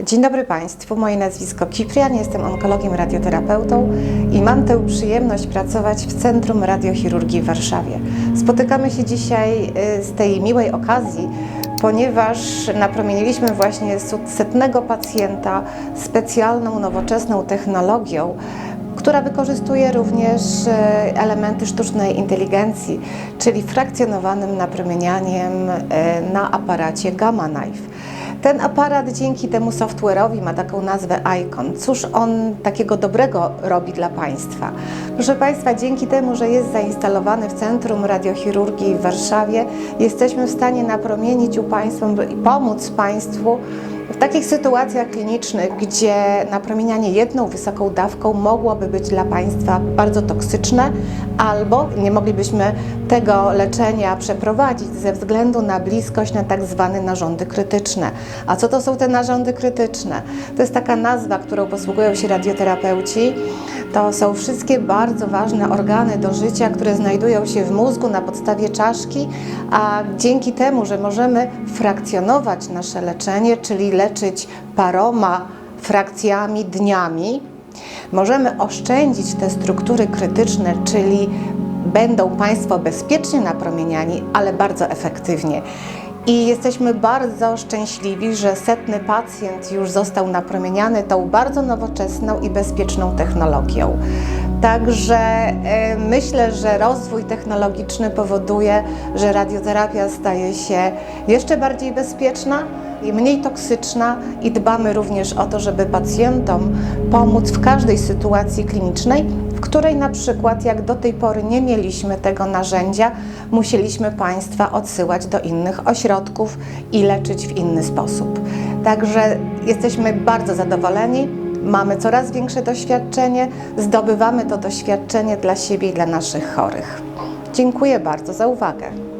Dzień dobry Państwu, moje nazwisko Kiprian, jestem onkologiem radioterapeutą i mam tę przyjemność pracować w Centrum Radiochirurgii w Warszawie. Spotykamy się dzisiaj y, z tej miłej okazji, ponieważ napromieniliśmy właśnie setnego pacjenta specjalną, nowoczesną technologią, która wykorzystuje również e, elementy sztucznej inteligencji, czyli frakcjonowanym napromienianiem e, na aparacie Gamma Knife. Ten aparat dzięki temu software'owi ma taką nazwę Icon. Cóż on takiego dobrego robi dla Państwa? Proszę Państwa, dzięki temu, że jest zainstalowany w Centrum Radiochirurgii w Warszawie, jesteśmy w stanie napromienić u Państwa i pomóc Państwu w takich sytuacjach klinicznych, gdzie napromienianie jedną wysoką dawką mogłoby być dla Państwa bardzo toksyczne, albo nie moglibyśmy tego leczenia przeprowadzić ze względu na bliskość na tak zwane narządy krytyczne. A co to są te narządy krytyczne? To jest taka nazwa, którą posługują się radioterapeuci. To są wszystkie bardzo ważne organy do życia, które znajdują się w mózgu na podstawie czaszki, a dzięki temu, że możemy frakcjonować nasze leczenie, czyli leczyć paroma frakcjami dniami, możemy oszczędzić te struktury krytyczne, czyli będą Państwo bezpiecznie napromieniani, ale bardzo efektywnie. I jesteśmy bardzo szczęśliwi, że setny pacjent już został napromieniany tą bardzo nowoczesną i bezpieczną technologią. Także e, myślę, że rozwój technologiczny powoduje, że radioterapia staje się jeszcze bardziej bezpieczna i mniej toksyczna i dbamy również o to, żeby pacjentom pomóc w każdej sytuacji klinicznej, której na przykład jak do tej pory nie mieliśmy tego narzędzia, musieliśmy Państwa odsyłać do innych ośrodków i leczyć w inny sposób. Także jesteśmy bardzo zadowoleni. Mamy coraz większe doświadczenie, zdobywamy to doświadczenie dla siebie i dla naszych chorych. Dziękuję bardzo za uwagę.